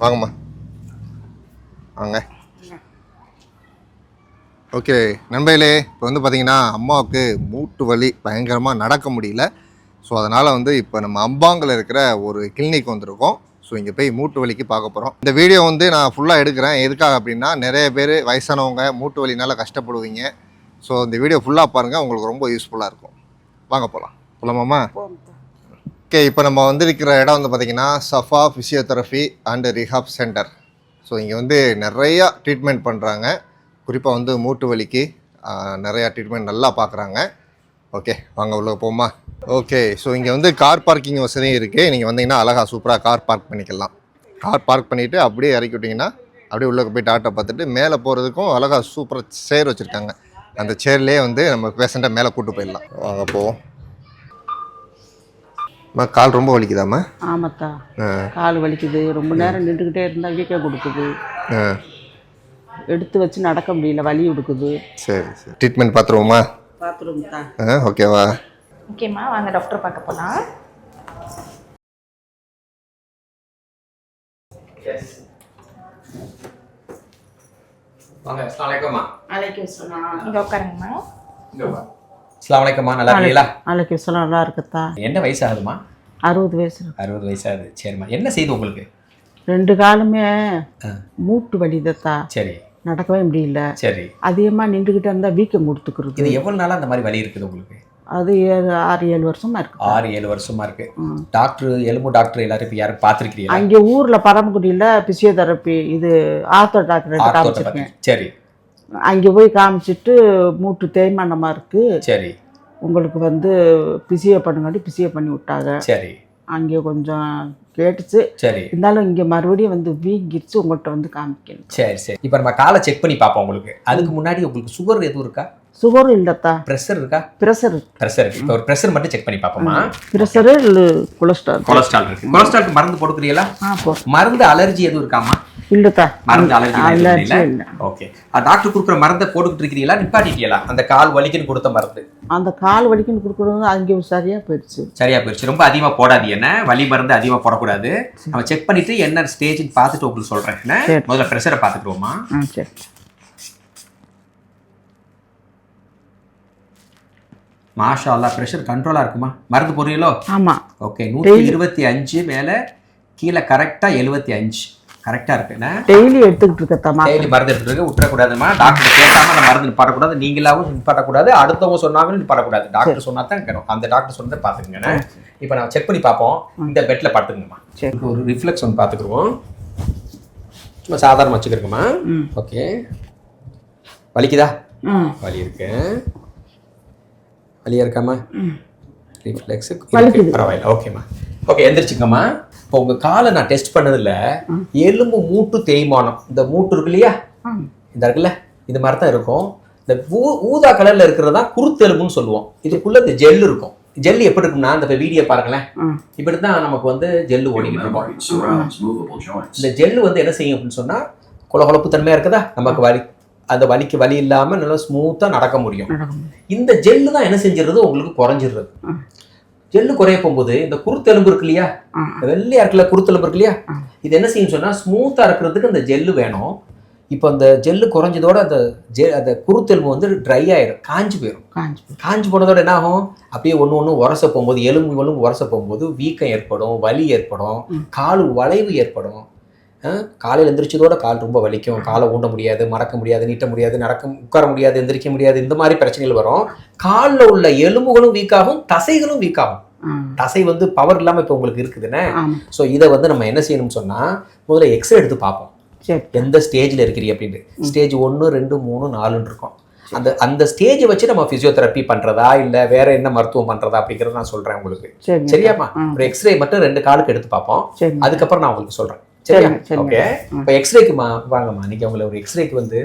வாங்கம்மா. வாங்க. ஓகே நண்பையிலே இப்போ வந்து பார்த்தீங்கன்னா அம்மாவுக்கு மூட்டு வலி பயங்கரமாக நடக்க முடியல. ஸோ அதனால் வந்து இப்போ நம்ம அம்பாங்கில் இருக்கிற ஒரு கிளினிக் வந்திருக்கோம். ஸோ இங்கே போய் மூட்டு வலிக்கு பார்க்க போகிறோம் இந்த வீடியோ வந்து நான் ஃபுல்லாக எடுக்கிறேன். எதுக்காக அப்படின்னா நிறைய பேர் வயசானவங்க மூட்டு வலினால கஷ்டப்படுவீங்க. ஸோ இந்த வீடியோ ஃபுல்லாக பாருங்கள் உங்களுக்கு ரொம்ப யூஸ்ஃபுல்லாக இருக்கும். வாங்க போகலாம் போகலாமாம்மா ஓகே இப்போ நம்ம வந்திருக்கிற இடம் வந்து பார்த்திங்கன்னா Safa physiotherapy and rehab centre so இங்கே வந்து நிறையா ட்ரீட்மெண்ட் பண்ணுறாங்க குறிப்பாக வந்து மூட்டு வலிக்கு நிறையா ட்ரீட்மெண்ட் நல்லா பார்க்குறாங்க ஓகே வாங்க உள்ள போமா. ஓகே ஸோ இங்கே வந்து கார் பார்க்கிங் வசதியும் இருக்குது நீங்கள் வந்தீங்கன்னா அழகாக சூப்பராக கார் பார்க் பண்ணிக்கலாம். கார் பார்க் பண்ணிவிட்டு அப்படியே இறக்கி விட்டிங்கன்னா அப்படியே உள்ளே போய் டாட்டா பார்த்துட்டு மேலே போகிறதுக்கும் அழகாக சூப்பராக சேர் வச்சுருக்காங்க. அந்த சேர்லேயே வந்து நம்ம பேஷண்ட்டை மேலே கூப்பிட்டு போயிடலாம். வாங்க போவோம். அம்மா, கால் ரொம்ப வலிக்குதாம்மா? ஆமாத்தா. கால் வலிக்குது. ரொம்ப நேரம் நின்றுக்கிட்டே இருந்தால் வீக்கம் கொடுக்குது. எடுத்து வச்சு நடக்க முடியல வலி கொடுக்குது சரி சரி. ட்ரீட்மெண்ட் பார்த்துருவோமா பாத்ரூம் தான் ஆ ஓகேவா? ஓகேம்மா வாங்க டாக்டர் பார்க்க போகலாம் வாங்க அஸ்லாம் வலைக்கம்மா அலைக்கு சொல்லலாம் இங்கே உட்காருங்கம்மா. அஸ்லாம் வலைக்கம்மா நல்லா இருக்கீங்களா? அலைக்கு சொல்ல நல்லா இருக்குத்தா. என்ன வயசு ஆகுதுமா அறுபது வயசு. அறுபது வயசு ஆகுது சரிம்மா. என்ன செய்யுது உங்களுக்கு? ரெண்டு காலுமே. மூட்டு வலிதத்தா சரி. நடக்கவே முடியல. சரி. அதிகமாக நின்றுக்கிட்டே இருந்தால் வீக்கம் கொடுத்துக்கிறது இது எவ்வளவு நாளா அந்த மாதிரி வலி இருக்குது உங்களுக்கு? அது ஏழு ஆறு ஏழு வருஷமா இருக்கு. ஆறு ஏழு வருஷமா இருக்கு. ம். டாக்டர் எலும்பு டாக்டர் எல்லாரும் இப்போ யாரும் பார்த்துருக்கிறீங்களா? அங்கே ஊரில் பரமக்குடியில் பிசியோதெரப்பி இது ஆர்த்தோ டாக்டர் காமிச்சிருக்கேன். சரி. அங்கே போய் காமிச்சிட்டு மூட்டு தேய்மானமாக இருக்குது சரி. உங்களுக்கு வந்து பிசியோ பண்ணுங்காட்டி பிசியோ பண்ணி விட்டாங்க. சரி. அங்கே கொஞ்சம் கேட்டுச்சு. சரி. இருந்தாலும் இங்கே மறுபடியும் வந்து வீங்கிருச்சு உங்கள்கிட்ட வந்து காமிக்கணும். சரி சரி. இப்போ நம்ம காலை செக் பண்ணி பார்ப்போம் உங்களுக்கு. அதுக்கு முன்னாடி உங்களுக்கு சுகர் எதுவும் இருக்கா? சுகரும் இல்லைத்தா. ப்ரெஷர் இருக்கா? ப்ரெஷர் ப்ரெஷர் இப்போ ஒரு ப்ரெஷர் மட்டும் செக் பண்ணி பார்ப்போமா? ப்ரெஷரு இல்லை கொலஸ்ட்ரால் கொலஸ்ட்ரால் இருக்கு. கொலஸ்ட்ராலுக்கு மருந்து போட்டுக்கிறீங்களா? மருந்து அலர்ஜி எதுவும் இருக்காமா? மருந்து அலர்ஜி இல்லை. ஓகே. டாக்டர் கொடுக்குற மருந்தை போட்டுக்கிட்டு இருக்கிறீங்களா நிப்பாட்டிட்டீங்களா? அந்த கால் வலிக்குன்னு கொடுத்த மருந்து. அந்த கால் வலிக்குன்னு கொடுக்குறது அங்கே சரியாக போயிடுச்சு சரியா போயிடுச்சு ரொம்ப அதிகமா போடாது என்ன? வலி மருந்து அதிகமா போடக்கூடாது. நம்ம செக் பண்ணிட்டு என்ன ஸ்டேஜ்னு பார்த்துட்டு உங்களுக்கு சொல்றேன். முதல்ல ப்ரெஷரை பார்த்துக்குவோமா சரி. மாஷா அல்லா ப்ரெஷர் கண்ட்ரோலா இருக்குமா? மருந்து போடுறீங்களோ? ஆமாம் ஓகே. நூற்றி இருபத்தி அஞ்சு மேல கீழே கரெக்டா எழுபத்தி அஞ்சு. கரெக்டா இருக்கு. என்ன? டெய்லி எடுத்துக்கிட்டு இருக்கத்தா மா டெய்லி மருந்து எடுத்துட்டு இருக்க விட்டுறக்கூடாதுமா டாக்டர் கேட்காம அந்த மருந்து நிப்பாட்டக்கூடாது நீங்களாவும் நிப்பாட்டக்கூடாது. அடுத்தவங்க சொன்னாங்களும் நிப்பாட்டக்கூடாது. டாக்டர் சொன்னா தான் இருக்கணும் அந்த டாக்டர் சொன்னதை பார்த்துக்கங்க. இப்போ நான் செக் பண்ணி பார்ப்போம். இந்த பெட்ல படுத்துங்கம்மா சரி. ஒரு ரிஃப்ளெக்ஸ் ஒன்று பார்த்துக்குருவோம். சும்மா சாதாரண வச்சுக்கிறோமா ஓகே. வலிக்குதா? வலி இருக்கு. வலியா இருக்காமா? ரிஃப்ளெக்ஸ். பரவாயில்ல. ஓகேம்மா. ஓகே எந்திரிச்சுக்கம்மா. இப்போ உங்க காலை நான் டெஸ்ட் பண்ணதுல எலும்பு மூட்டு தேய்மானம். இந்த மூட்டு இருக்கு இல்லையா? இந்த இருக்குல்ல? இது மாதிரி தான் இருக்கும். இந்த ஊ- ஊதா கலர்ல இருக்கிறது தான் குருத்தெலும்புன்னு சொல்லுவோம். இதுக்குள்ள இந்த ஜெல் இருக்கும். ஜெல் எப்படி இருக்கும்னா இந்த வீடியோ பாருங்களேன். இப்படி தான் நமக்கு வந்து ஜெல்லு ஓடிக்கிட்டு இருக்கும். இந்த ஜெல்லு வந்து என்ன செய்யும் அப்படின்னு சொன்னா கொலகொலப்பு தன்மையா இருக்குதா? நமக்கு வலி. அந்த வலிக்கு வலி இல்லாம நல்லா ஸ்மூத்தா நடக்க முடியும். இந்த ஜெல்லு தான் என்ன செஞ்சிடுறது? உங்களுக்கு குறைஞ்சிடுறது. ஜெல்லு குறைய போகும்போது இந்த குருத்தெலும்பு இருக்கு இல்லையா? வெள்ளையா இருக்குல்ல குருத்தெலும்பு இருக்கு இல்லையா. இது என்ன செய்யும் சொன்னா ஸ்மூத்தா இருக்கிறதுக்கு இந்த ஜெல்லு வேணும். இப்போ அந்த ஜெல்லு குறைஞ்சதோட அந்த ஜெ அந்த குருத்தெலும்பு வந்து ட்ரை ஆயிடும் காஞ்சு போயிடும் காஞ்சி. காஞ்சு போனதோட என்ன ஆகும்? அப்படியே ஒன்று ஒன்று உரச போகும்போது எலும்பு எலும்பு உரச போகும்போது வீக்கம் ஏற்படும் வலி ஏற்படும். கால் வளைவு ஏற்படும். காலையில் எந்திரிச்சதோட கால் ரொம்ப வலிக்கும். காலை ஊண்ட முடியாது மடக்க முடியாது நீட்ட முடியாது நடக்க உட்கார முடியாது எந்திரிக்க முடியாது இந்த மாதிரி பிரச்சனைகள் வரும். காலில் உள்ள எலும்புகளும் வீக் ஆகும் தசைகளும் வீக் ஆகும். ஆ. தசை வந்து பவர் இல்லாமல் இப்போ உங்களுக்கு இருக்குதுன்னு ஸோ இதை வந்து நம்ம என்ன செய்யணும்னு சொன்னால் முதல்ல எக்ஸ்ரே எடுத்து பார்ப்போம். எந்த ஸ்டேஜில் இருக்கிறீ அப்படின்ட்டு ஸ்டேஜ் ஒன்று ரெண்டு மூணு நாலுன்னு இருக்கும். அந்த அந்த ஸ்டேஜை வச்சு நம்ம ஃபிசியோதெரப்பி பண்ணுறதா இல்லை வேற என்ன மருத்துவம் பண்ணுறதா அப்படிங்கிறத நான் சொல்கிறேன் உங்களுக்கு. ஆ. ஒரு எக்ஸ்ரே மட்டும் ரெண்டு காலுக்கு எடுத்து பார்ப்போம். அதுக்கப்புறம் நான் உங்களுக்கு சொல்கிறேன் ஓகே இப்போ எக்ஸ்ரேக்குமா வாங்கம்மா. நீங்கள் உங்களை ஒரு எக்ஸ்ரேக்கு வந்து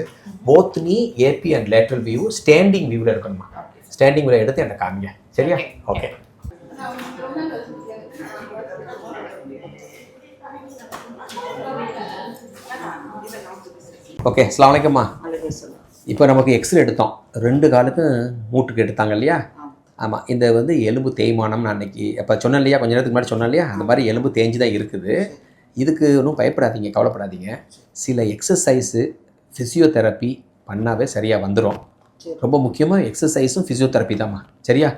both knee AP and lateral view standing வியூவில் இருக்கணுமா ஸ்டாண்டிங் வியூவில் எடுத்து எனக்கு காமிங்க. சரியா? ஓகே ஓகே வலைக்கம்மா இப்போ நமக்கு எக்ஸ்ரே எடுத்தோம். ரெண்டு காலுக்கும் மூட்டுக்கு எடுத்தாங்க இல்லையா? ஆமாம் இந்த வந்து எலும்பு தேய்மானம் நான் அன்னைக்கு இப்போ சொன்னேன் இல்லையா? கொஞ்ச நேரத்துக்கு முன்னாடி சொன்னேன் இல்லையா? அந்த மாதிரி எலும்பு தேஞ்சு தான் இருக்குது. இதுக்கு ஒன்றும் பயப்படாதீங்க கவலைப்படாதீங்க. சில எக்ஸசைஸு ஃபிசியோதெரப்பி பண்ணாவே சரியாக வந்துடும் ரொம்ப முக்கியமாக எக்ஸசைஸும் ஃபிசியோதெரப்பி தாம்மா. சரியா?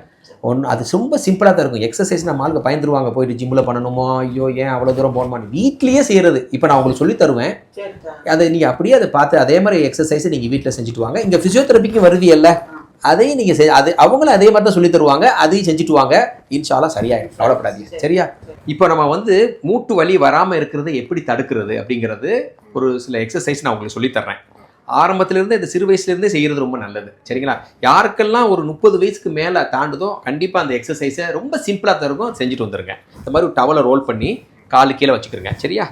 ஒன்று அது ரொம்ப சிம்பிளாக தான் இருக்கும். எக்ஸசைஸ் நம்ம ஆளுங்க பயந்துருவாங்க போயிட்டு ஜிம்மில் பண்ணணுமோ ஐயோ ஏன் அவ்வளோ தூரம் போகணுமான்னு வீட்லேயே செய்கிறது இப்போ நான் உங்களுக்கு சொல்லி தருவேன். அதை நீங்கள் அப்படியே அதை பார்த்து அதே மாதிரி எக்ஸசைஸை நீங்கள் வீட்டில் செஞ்சுட்டு வாங்க. இங்கே ஃபிசியோதெரப்பிக்கு வருவீல்ல அதையும் நீங்கள் செய் அது அவங்களும் அதே மாதிரி தான் சொல்லி தருவாங்க அதையும் செஞ்சுட்டு வாங்க இன்ஷால்லா சரியாயிடும் கவலைப்படாதீங்க. சரியா? இப்போ நம்ம வந்து மூட்டு வலி வராமல் இருக்கிறது எப்படி தடுக்கிறது அப்படிங்கிறது ஒரு சில எக்ஸசைஸ் நான் உங்களுக்கு சொல்லித் தர்றேன் ஆரம்பத்திலிருந்து இந்த சிறு வயசுலேருந்தே செய்கிறது ரொம்ப நல்லது. சரிங்களா? யாருக்கெல்லாம் ஒரு முப்பது வயசுக்கு மேலே தாண்டுதோ கண்டிப்பாக அந்த எக்ஸசைஸை ரொம்ப சிம்பிளாக தான் இருக்கும். செஞ்சுட்டு வந்துருங்க. இந்த மாதிரி ஒரு டவலை ரோல் பண்ணி காலு கீழே வச்சுக்கிறங்க சரியா?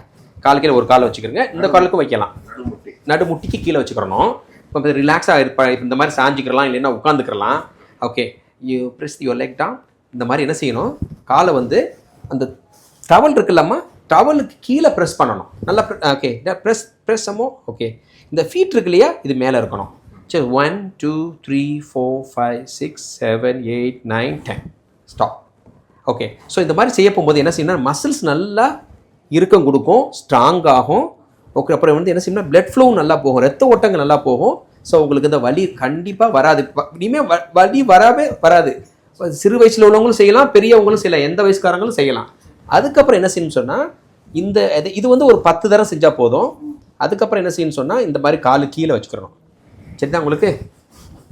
காலு கீழே ஒரு காலை வச்சுக்கிறங்க இந்த காலுக்கும் வைக்கலாம். நடு முட்டிக்கு கீழே வச்சுக்கிறணும். இப்போ ரிலாக்ஸாக இருப்ப இந்த மாதிரி சாஞ்சிக்கிறலாம் இல்லைன்னா உட்காந்துக்கிறலாம் okay you press your leg down இந்த மாதிரி என்ன செய்யணும்? காலை வந்து அந்த டவல் இருக்குல்லம்மா டவலுக்கு கீழே ப்ரெஸ் பண்ணணும். நல்லா ஓகே ப்ரெஸ் ப்ரெஸ் அம்மோ ஓகே இந்த ஃபீட் இருக்கு இல்லையா இது மேலே இருக்கணும். சரி one two three four five six seven eight nine ten stop okay so இந்த மாதிரி செய்ய போகும்போது என்ன செய்யணும்? மசில்ஸ் நல்லா இறுக்கம் கொடுக்கும் ஸ்ட்ராங் ஆகும். ஓகே அப்புறம் வந்து என்ன செய்யணும்னா பிளட் ஃப்ளோ நல்லா போகும் ரத்த ஓட்டங்கள் நல்லா போகும். ஸோ உங்களுக்கு இந்த வலி கண்டிப்பாக வராது. இனிமேல் வ வலி வரவே வராது. சிறு வயசில் உள்ளவங்களும் செய்யலாம் பெரியவங்களும் செய்யலாம் எந்த வயசுக்காரங்களும் செய்யலாம். அதுக்கப்புறம் என்ன செய்யணும்னு சொன்னால் இந்த இது- இது வந்து ஒரு பத்து தரம் செஞ்சால் போதும். அதுக்கப்புறம் என்ன செய்யணும்னு சொன்னால் இந்த மாதிரி காலு கீழே வச்சுக்கிறணும் சரிதான் உங்களுக்கு?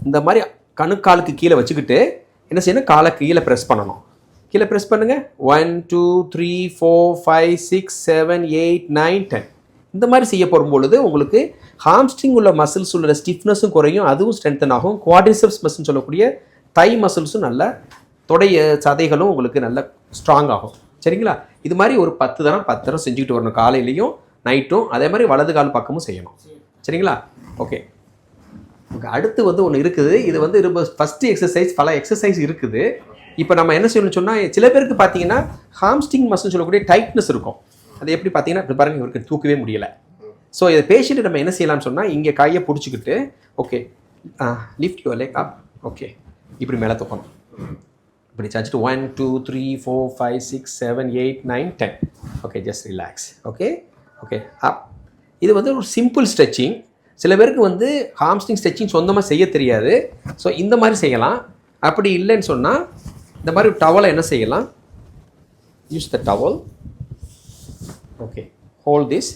இந்த மாதிரி கணுக்காலுக்கு கீழே வச்சுக்கிட்டு என்ன செய்யணும்? காலை கீழே ப்ரெஸ் பண்ணணும். கீழே ப்ரெஸ் பண்ணுங்கள் one two three four five six seven eight nine ten இந்த மாதிரி செய்ய போகும் பொழுது உங்களுக்கு ஹாம்ஸ்ட்ரிங் உள்ள மசில்ஸ் உள்ள ஸ்டிஃப்னஸும் குறையும் அதுவும் ஸ்ட்ரென்தன் ஆகும். குவாடிசப்ஸ் மசில்னு சொல்லக்கூடிய தை மசில்ஸும் நல்ல தொடைய சதைகளும் உங்களுக்கு நல்ல ஸ்ட்ராங் ஆகும். சரிங்களா? இது மாதிரி ஒரு பத்து தரம் பத்து தரம் செஞ்சுக்கிட்டு வரணும். காலையிலையும் நைட்டும் அதே மாதிரி வலது கால் பக்கமும் செய்யணும். சரிங்களா? ஓகே ஓகே அடுத்து வந்து ஒன்று இருக்குது. இது வந்து ரொம்ப ஃபஸ்ட்டு எக்ஸசைஸ் பல எக்ஸசைஸ் இருக்குது. இப்போ நம்ம என்ன செய்யணும்னு சொன்னால் சில பேருக்கு பார்த்தீங்கன்னா ஹாம்ஸ்டிங் மசில் சொல்லக்கூடிய டைட்னஸ் இருக்கும். அது எப்படி பார்த்தீங்கன்னா இப்படி பாருங்க இவருக்கு தூக்கவே முடியல. ஸோ இதை பேஷண்ட்டு நம்ம என்ன செய்யலாம்னு சொன்னால் இங்கே கையை பிடிச்சிக்கிட்டு okay lift your leg up okay இப்படி மேலே தூக்கணும். இப்படி சாச்சிட்டு one two three four five six seven eight nine ten okay just relax okay okay up இது வந்து ஒரு சிம்பிள் ஸ்ட்ரெச்சிங் சில பேருக்கு வந்து ஹாம்ஸ்டிங் ஸ்ட்ரெச்சிங் சொந்தமாக செய்ய தெரியாது. ஸோ இந்த மாதிரி செய்யலாம். அப்படி இல்லைன்னு சொன்னால் இந்த மாதிரி டவலை என்ன செய்யலாம்? Use the towel okay hold this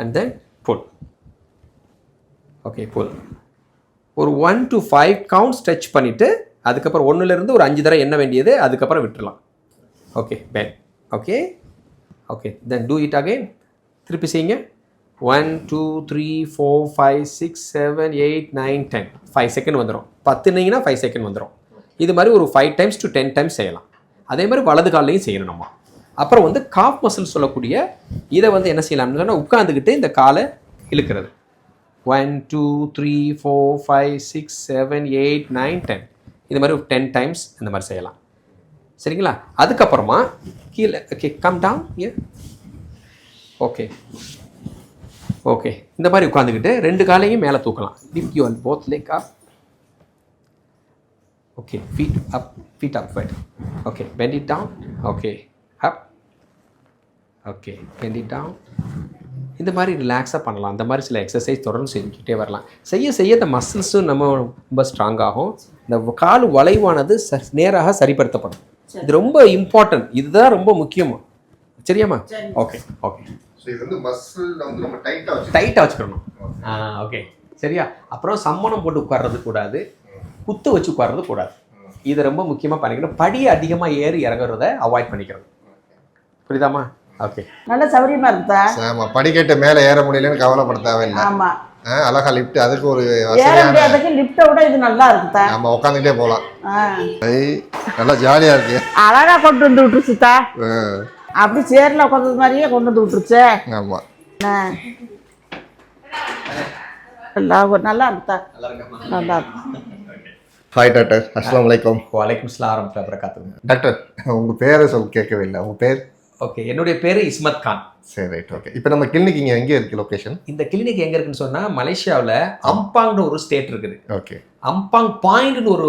and then pull. Okay pull. ஒரு one to five count stretch பண்ணிவிட்டு அதுக்கப்புறம் ஒன்றுலேருந்து ஒரு அஞ்சு தடவை எண்ண வேண்டியது அதுக்கப்புறம் விட்டுடலாம் okay pan okay okay then do it again திருப்பி செய்யுங்க. One two three four five six seven eight nine ten five second வந்துடும் பத்துனீங்கன்னா ஃபைவ் செகண்ட் வந்துடும் இது மாதிரி ஒரு five times to ten times செய்யலாம். அதே மாதிரி வலது கால்லையும் செய்யணும் நம்ம. அப்புறம் வந்து காஃப் மசில் சொல்லக்கூடிய இதை வந்து என்ன செய்யலாம்னு சொன்னால் உட்காந்துக்கிட்டு இந்த காலை இழுக்கிறது. One two three four five six seven eight nine ten இது மாதிரி ஒரு டென் டைம்ஸ் இந்த மாதிரி செய்யலாம். சரிங்களா? அதுக்கப்புறமா கீழே ஓகே கம் டவுன் ஏ ஓகே ஓகே இந்த மாதிரி உட்காந்துக்கிட்டு ரெண்டு காலையும் மேலே தூக்கலாம். Lift you both leg up okay feet up feet up fight okay bend it down okay okay down. இந்த மாதிரி ரிலாக்ஸாக பண்ணலாம். அந்த மாதிரி சில எக்ஸசைஸ் தொடர்ந்து செஞ்சுக்கிட்டே வரலாம். செய்ய செய்ய இந்த மசில்ஸும் நம்ம ரொம்ப ஸ்ட்ராங் ஆகும். இந்த கால் வளைவானது ச நேராக சரிப்படுத்தப்படும். இது ரொம்ப இம்பார்ட்டன்ட் இதுதான் ரொம்ப முக்கியம். சரியாம்மா? ஓகே ஓகே டைட்டாக வச்சுக்கணும். ஆ ஓகே சரியா? அப்புறம் சம்மணம் போட்டு உட்கார்றது கூடாது. குத்து வச்சு உட்கார்றது கூடாது. இது ரொம்ப முக்கியமாக பண்ணிக்கணும். படி அதிகமாக ஏறி இறங்குறத அவாய்ட் பண்ணிக்கிறது புரியுதாம்மா? ஓகே நல்ல சௌரியமா இருக்குதா ஆமா படிக்கட்டு மேலே ஏற முடியலன்னு கவலைப்பட தேவையில்லை ஆமா அழகா லிஃப்ட் அதுக்கு ஒரு ஏற வசதியான முடியாததுக்கு லிஃப்ட்டை விட இது நல்லா இருக்குதா நம்ம உட்காந்துக்கிட்டே போகலாம். நல்லா ஜாலியா இருக்கு அழகா கொண்டு வந்து விட்டுருச்சுதா ஆ, அப்படி சேர்ல உட்காந்தது மாதிரியே கொண்டு வந்து விட்டுருச்சே ஆமா? நல்லா நல்லா இருக்குதா நல்லா இருக்கு ஹாய் டாக்டர் அஸ்லாம் வலைக்கம் வலைக்கம் ஸ்லாம் வரகாத்துங்க டாக்டர் உங்க பேரை சொல் கேட்கவே இல்லை உங்க பேர் ஓகே என்னுடைய பேர் இஸ்மத் கான். சரி ரைட் ஓகே இப்போ நம்ம கிளினிக் இங்கே எங்கே இருக்கு லொக்கேஷன் இந்த கிளினிக் எங்கே இருக்குன்னு சொன்னால் மலேசியாவில் அம்பாங்னு ஒரு ஸ்டேட் இருக்குது. ஓகே அம்பாங் பாயிண்ட்னு ஒரு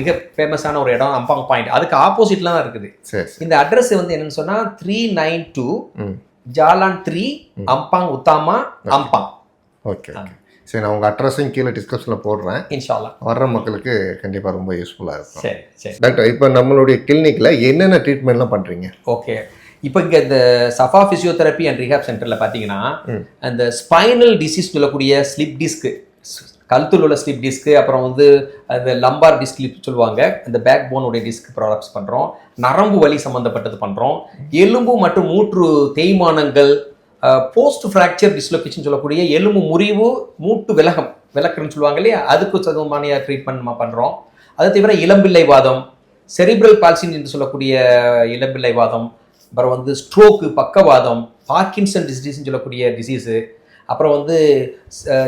மிக ஃபேமஸான ஒரு இடம் அம்பாங் பாயிண்ட். அதுக்கு ஆப்போசிட்ல தான் இருக்குது. சரி இந்த அட்ரஸ் வந்து என்னன்னு சொன்னால் three nine two Jalan three Ampang Utama Ampang. Okay okay சரி நான் உங்கள் அட்ரஸையும் கீழே டிஸ்கிரிப்ஷனில் போடுறேன். இன்ஷால்லா. வர்ற மக்களுக்கு கண்டிப்பாக ரொம்ப யூஸ்ஃபுல்லாக இருக்கும். சரி சரி. டாக்டர் இப்போ நம்மளுடைய கிளினிக்கில் என்னென்ன ட்ரீட்மெண்ட்லாம் பண்ணுறீங்க ஓகே இப்போ இங்கே இந்த சஃபா ஃபிசியோதெரப்பி அண்ட் ரிஹாப் சென்டரில் பார்த்தீங்கன்னா அந்த ஸ்பைனல் டிசீஸ் சொல்லக்கூடிய ஸ்லிப் டிஸ்க்கு கழுத்தில் உள்ள ஸ்லிப் டிஸ்க்கு அப்புறம் வந்து அந்த லம்பார் டிஸ்க் சொல்லுவாங்க. அந்த பேக் போனுடைய டிஸ்க் ப்ராடக்ட்ஸ் பண்ணுறோம் நரம்பு வலி சம்மந்தப்பட்டது பண்ணுறோம் எலும்பு மற்றும் மூற்று தேய்மானங்கள் போஸ்ட் ஃப்ராக்சர் டிஸ்லொகேஷன் சொல்லக்கூடிய எலும்பு முறிவு மூட்டு விலகம் விளக்குன்னு சொல்லுவாங்க இல்லையா? அதுக்கு சதமான ட்ரீட்மெண்ட் நம்ம பண்ணுறோம் அது தவிர இளம்பிள்ளை வாதம் செரிப்ரல் பால்சின் என்று சொல்லக்கூடிய இளம்பிள்ளை வாதம் அப்புறம் வந்து ஸ்ட்ரோக்கு பக்கவாதம் பார்க்கின்சன் டிசீஸ்னு சொல்லக்கூடிய டிசீஸு அப்புறம் வந்து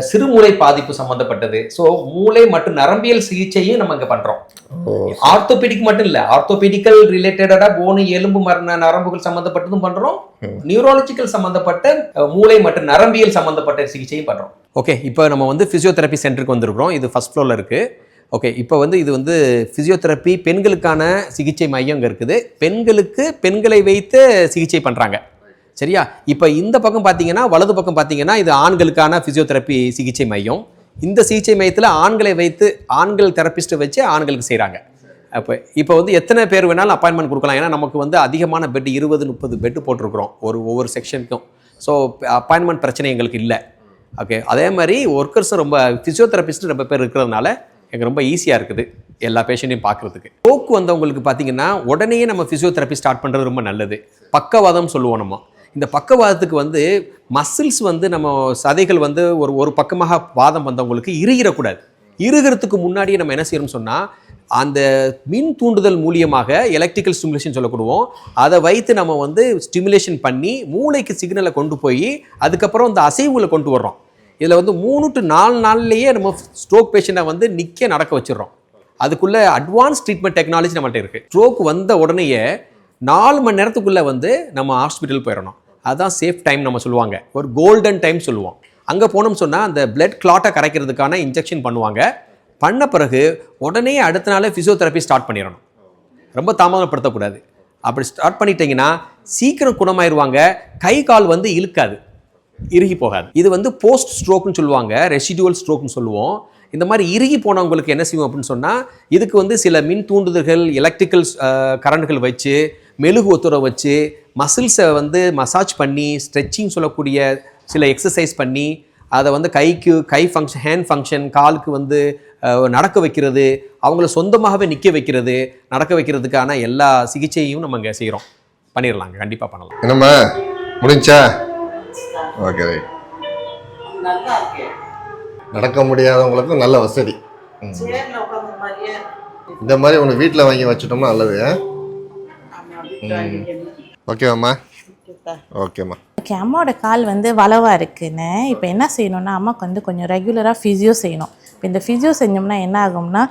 சிறுமூளை பாதிப்பு சம்மந்தப்பட்டது ஸோ மூளை மற்றும் நரம்பியல் சிகிச்சையும் நம்ம இங்கே பண்ணுறோம் ஆர்த்தோபெடிக் மட்டும் இல்லை ஆர்த்தோபெடிக்கல் ரிலேட்டடாக போனு எலும்பு மரண நரம்புகள் சம்மந்தப்பட்டதும் பண்ணுறோம் நியூராலஜிக்கல் சம்மந்தப்பட்ட மூளை மற்றும் நரம்பியல் சம்மந்தப்பட்ட சிகிச்சையும் பண்ணுறோம் ஓகே இப்போ நம்ம வந்து ஃபிசியோதெரப்பி சென்டருக்கு வந்திருக்கிறோம். இது ஃபர்ஸ்ட் ஃப்ளோரில் இருக்குது ஓகே இப்போ வந்து இது வந்து ஃபிசியோதெரப்பி பெண்களுக்கான சிகிச்சை மையம் இங்கே இருக்குது. பெண்களுக்கு பெண்களை வைத்து சிகிச்சை பண்ணுறாங்க சரியா? இப்போ இந்த பக்கம் பார்த்தீங்கன்னா வலது பக்கம் பார்த்தீங்கன்னா இது ஆண்களுக்கான ஃபிசியோதெரப்பி சிகிச்சை மையம். இந்த சிகிச்சை மையத்தில் ஆண்களை வைத்து ஆண்கள் தெரப்பிஸ்ட்டை வச்சு ஆண்களுக்கு செய்கிறாங்க அப்போ இப்போ வந்து எத்தனை பேர் வேணாலும் அப்பாயின்மெண்ட் கொடுக்கலாம். ஏன்னா நமக்கு வந்து அதிகமான பெட் இருபது முப்பது பெட்டு போட்டிருக்கிறோம். ஒரு ஒவ்வொரு செக்ஷனுக்கும் ஸோ அப்பாயின்மெண்ட் பிரச்சனை எங்களுக்கு இல்லை. ஓகே அதே மாதிரி ஒர்க்கர்ஸும் ரொம்ப ஃபிசியோதெரபிஸ்ட் ரொம்ப பேர் இருக்கிறதுனால எனக்கு ரொம்ப ஈஸியாக இருக்குது எல்லா பேஷண்ட்டையும் பார்க்குறதுக்கு. போக்கு வந்தவங்களுக்கு பார்த்தீங்கன்னா உடனே நம்ம ஃபிசியோதெரப்பி ஸ்டார்ட் பண்ணுறது ரொம்ப நல்லது. பக்கவாதம் சொல்லுவோம் நம்ம. இந்த பக்கவாதத்துக்கு வந்து மசில்ஸ் வந்து நம்ம சதைகள் வந்து ஒரு ஒரு பக்கமாக வாதம் வந்தவங்களுக்கு இருகிறக்கூடாது. இருகிறதுக்கு முன்னாடியே நம்ம என்ன செய்யணும்னு சொன்னால் அந்த மின் தூண்டுதல் மூலியமாக எலக்ட்ரிக்கல் ஸ்டிமுலேஷன் சொல்லக்கூடுவோம் அதை வைத்து நம்ம வந்து ஸ்டிமுலேஷன் பண்ணி மூளைக்கு சிக்னலை கொண்டு போய் அதுக்கப்புறம் அந்த அசைவுகளை கொண்டு வர்றோம். இதில் வந்து மூணு டு நாலு நாள்லேயே நம்ம ஸ்ட்ரோக் பேஷண்ட்டை வந்து நிற்க நடக்க வச்சிடறோம். அதுக்குள்ளே அட்வான்ஸ் ட்ரீட்மெண்ட் டெக்னாலஜி நம்மள்ட்ட இருக்குது ஸ்ட்ரோக் வந்த உடனேயே நாலு மணி நேரத்துக்குள்ளே வந்து நம்ம ஹாஸ்பிட்டல் போயிடணும். அதுதான் சேஃப் டைம் நம்ம சொல்லுவாங்க. ஒரு கோல்டன் டைம் சொல்லுவோம். அங்கே போனோம்னு சொன்னால் அந்த பிளட் கிளாட்டை கரைக்கிறதுக்கான இன்ஜெக்ஷன் பண்ணுவாங்க. பண்ண பிறகு உடனே அடுத்த நாளே ஃபிசியோதெரப்பி ஸ்டார்ட் பண்ணிடணும். ரொம்ப தாமதப்படுத்தக்கூடாது. அப்படி ஸ்டார்ட் பண்ணிட்டீங்கன்னா சீக்கிரம் குணமாயிருவாங்க. கை கால் வந்து இழுக்காது. இறுகி போகாது. இது வந்து போஸ்ட் ஸ்ட்ரோக்னு சொல்லுவாங்க ரெசிடுவல் ஸ்ட்ரோக்னு சொல்லுவோம். இந்த மாதிரி இறுகி போனவங்களுக்கு என்ன செய்வோம் அப்படின்னு சொன்னால் இதுக்கு வந்து சில மின் தூண்டுதல்கள் எலக்ட்ரிக்கல் கரண்ட்கள் வச்சு மெழுகு ஒத்துற வச்சு மசில்ஸை வந்து மசாஜ் பண்ணி ஸ்ட்ரெச்சிங் சொல்லக்கூடிய சில எக்ஸசைஸ் பண்ணி அதை வந்து கைக்கு கை ஃபங்க்ஷன் ஹேண்ட் ஃபங்க்ஷன் காலுக்கு வந்து நடக்க வைக்கிறது அவங்கள சொந்தமாகவே நிற்க வைக்கிறது நடக்க வைக்கிறதுக்கான எல்லா சிகிச்சையும் நம்ம இங்கே செய்கிறோம் பண்ணிடலாங்க கண்டிப்பாக பண்ணலாம். என்னம்மா முடிஞ்சா? Okay right. நல்லா இருக்கு நடக்க முடியாதவங்களுக்கும் நல்ல வசதி. இந்த மாதிரி உனக்கு வீட்டில் வாங்கி வச்சுட்டோம்னா நல்லது. ஓகேவாம்மா. ஓகேம்மா. ஓகே அம்மாவோட கால் வந்து வளவாக இருக்குன்னு. இப்போ என்ன செய்யணும்னா அம்மாவுக்கு வந்து கொஞ்சம் ரெகுலராக ஃபிசியோ செய்யணும். இப்போ இந்த ஃபிசியோ செஞ்சோம்னா என்ன ஆகும்னா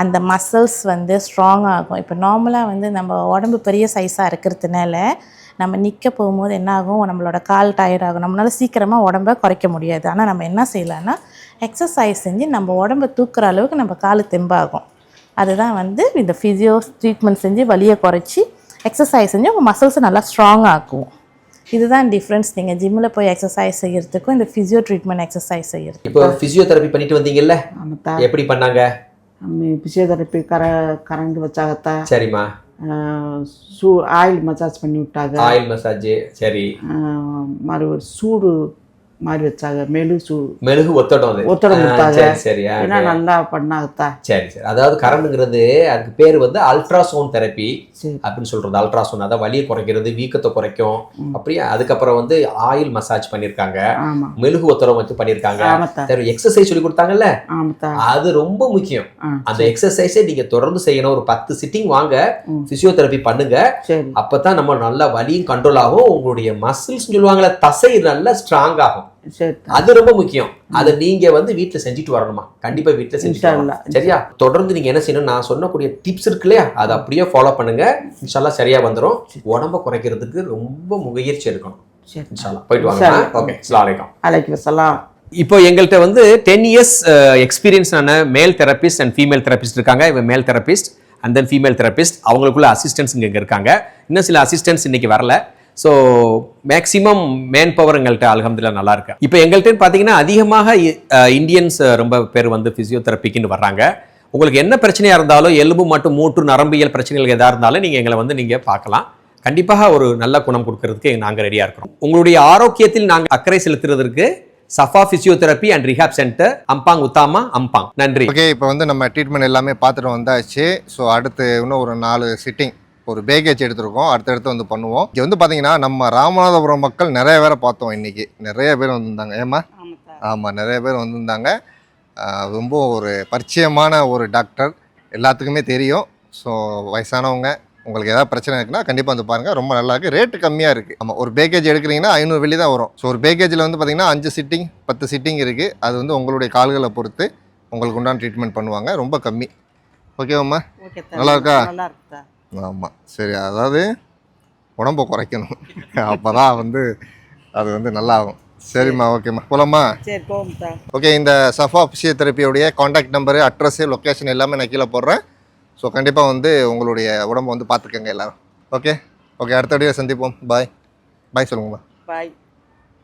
அந்த மசில்ஸ் வந்து ஸ்ட்ராங் ஆகும். இப்போ நார்மலாக வந்து நம்ம உடம்பு பெரிய சைஸாக இருக்கிறதுனால நம்ம நிற்க போகும்போது என்ன ஆகும் நம்மளோட கால் டயர்ட் ஆகும். நம்மளால சீக்கிரமாக உடம்ப குறைக்க முடியாது. ஆனால் நம்ம என்ன செய்யலாம்னா எக்ஸசைஸ் செஞ்சு நம்ம உடம்ப தூக்குற அளவுக்கு நம்ம கால் தெம்பாகும். அதுதான் வந்து இந்த ஃபிசியோ ட்ரீட்மெண்ட் செஞ்சு வலியை குறைச்சி எக்ஸசைஸ் செஞ்சு உங்கள் மசில்ஸை நல்லா ஸ்ட்ராங் ஆக்குவோம். இதுதான் டிஃப்ரென்ஸ் நீங்கள் ஜிம்மில் போய் எக்ஸசைஸ் செய்யறதுக்கும் இந்த ஃபிசியோ ட்ரீட்மெண்ட் எக்ஸசைஸ் செய்யறது இப்போ ஃபிசியோதெரப்பி பண்ணிட்டு வந்தீங்கல்ல? எப்படி பண்ணாங்க? பிசியோதெரப்பி கர கரண்ட் வச்சாகத்தா. சரிம்மா. சூ ஆயில் மசாஜ் பண்ணி விட்டாங்க ஆயில் மசாஜ் சரி. மறு ஒரு சூடு மாதிரி வச்சாங்க. மெழு சூடு மெழுகு ஒத்தடம் ஒத்தடம் கொடுத்தாங்க. சரி ஏன்னா நல்லா பண்ணாகத்தா சரி சரி. அதாவது கரண்ட்ங்கிறது அதுக்கு பேர் வந்து அல்ட்ராசவுண்ட் தெரப்பி அப்படின்னு சொல்றது அல்ட்ராசவுண்ட் அதான் வலியை குறைக்கிறது வீக்கத்தை குறைக்கும். அப்படியே அதுக்கப்புறம் வந்து ஆயில் மசாஜ் பண்ணிருக்காங்க. ஆமா. மெழுகு ஒத்தடம் வச்சு சரி எக்ஸசைஸ் சொல்லி கொடுத்தாங்கல்ல? அது ரொம்ப முக்கியம். அந்த எக்ஸசைஸை நீங்க தொடர்ந்து செய்யணும். ஒரு பத்து சிட்டிங் வாங்க. பிசியோதெரப்பி பண்ணுங்க. சரி. அப்பதான் நம்ம நல்லா வலியும் கண்ட்ரோல் ஆகும். உங்களுடைய மசில்ஸ் சொல்லுவாங்கல்ல தசை நல்லா ஸ்ட்ராங் ஆகும். அது ரொம்ப முக்கியம். அதை நீங்க வந்து வீட்ல செஞ்சுட்டு வரணுமா? கண்டிப்பா வீட்ல செஞ்சுட்டு. சரியா? தொடர்ந்து நீங்க என்ன செய்யணும் நான் சொன்னக்கூடிய டிப்ஸ் இருக்கு இல்லையா? அதை அப்படியே ஃபாலோ பண்ணுங்க. இன்ஷால்லா சரியா வந்துரும். உடம்ப குறைக்கிறதுக்கு ரொம்ப முயற்சி எடுக்கணும். சரி. இன்ஷால்லா போயிட்டு வாங்க. ஓகே. அலைக்கும். இப்போ எங்கள்கிட்ட வந்து டென் இயர்ஸ் எக்ஸ்பீரியன்ஸான மேல் தெரபிஸ்ட் அண்ட் ஃபீமேல் தெரபிஸ்ட் இருக்காங்க. இவன் male therapist and then female therapist அவங்களுக்குள்ள அசிஸ்டன்ஸ் இங்கே இருக்காங்க. இன்னும் சில அசிஸ்டன்ஸ் இன்னைக்கு வரல. ஸோ மேக்ஸிமம் மேன் பவர் எங்கள்கிட்ட அலகம்துல்லா நல்லா இருக்கு இப்போ எங்கள்கிட்ட பார்த்தீங்கன்னா அதிகமாக இந்தியன்ஸ் ரொம்ப பேர் வந்து ஃபிசியோதெரப்பிக்குன்னு வர்றாங்க. உங்களுக்கு என்ன பிரச்சனையாக இருந்தாலும் எலும்பு மற்றும் மூட்டு நரம்பியல் பிரச்சனைகள் எதாக இருந்தாலும் நீங்கள் எங்களை வந்து நீங்கள் பார்க்கலாம். கண்டிப்பாக ஒரு நல்ல குணம் கொடுக்கறதுக்கு நாங்கள் ரெடியாக இருக்கிறோம். உங்களுடைய ஆரோக்கியத்தில் நாங்கள் அக்கறை செலுத்துறதற்கு Safa physiotherapy and rehab centre Ampang Utama Ampang. நன்றி. ஓகே இப்போ வந்து நம்ம ட்ரீட்மெண்ட் எல்லாமே பார்த்துட்டு வந்தாச்சு. ஸோ அடுத்து இன்னும் ஒரு நாலு சிட்டிங் ஒரு பேக்கேஜ் எடுத்திருக்கோம். அடுத்தடுத்து வந்து பண்ணுவோம். இங்கே வந்து பார்த்தீங்கன்னா நம்ம ராமநாதபுரம் மக்கள் நிறைய பேரை பார்த்தோம் இன்னைக்கு. நிறைய பேர் வந்திருந்தாங்க. ஏமா ஆமாம் நிறைய பேர் வந்திருந்தாங்க. ரொம்ப ஒரு பரிச்சயமான ஒரு டாக்டர். எல்லாத்துக்குமே தெரியும். ஸோ வயசானவங்க உங்களுக்கு ஏதாவது பிரச்சனை இருக்குன்னா கண்டிப்பாக வந்து பாருங்கள் ரொம்ப நல்லா இருக்குது ரேட்டு கம்மியாக இருக்குது ஆமாம் ஒரு பேக்கேஜ் எடுக்கிறீங்கன்னா ஐநூறு வெள்ளி தான் வரும். ஸோ ஒரு பேக்கேஜில் வந்து பார்த்தீங்கன்னா அஞ்சு சிட்டிங் பத்து சிட்டிங் இருக்குது அது வந்து உங்களுடைய கால்களை பொறுத்து உங்களுக்கு உண்டான ட்ரீட்மெண்ட் பண்ணுவாங்க. ரொம்ப கம்மி. ஓகேவாம்மா ஓகே நல்லா இருக்கா? ஆமாம் சரி அதாவது உடம்பை குறைக்கணும். அப்போ தான் வந்து அது வந்து நல்லா ஆகும் சரிம்மா ஓகேம்மா. போலாமா? சரி போகும்தா ஓகே இந்த சஃபா ஃபிசியோதெரப்பியோடைய காண்டாக்ட் நம்பரு அட்ரஸு லொக்கேஷன் எல்லாமே நான் கீழே போடுறேன். ஸோ கண்டிப்பாக வந்து உங்களுடைய உடம்பை வந்து பார்த்துக்கங்க எல்லாரும். ஓகே ஓகே அடுத்த வீடியோ சந்திப்போம். பாய் பாய் சொல்லுங்கம்மா. பாய்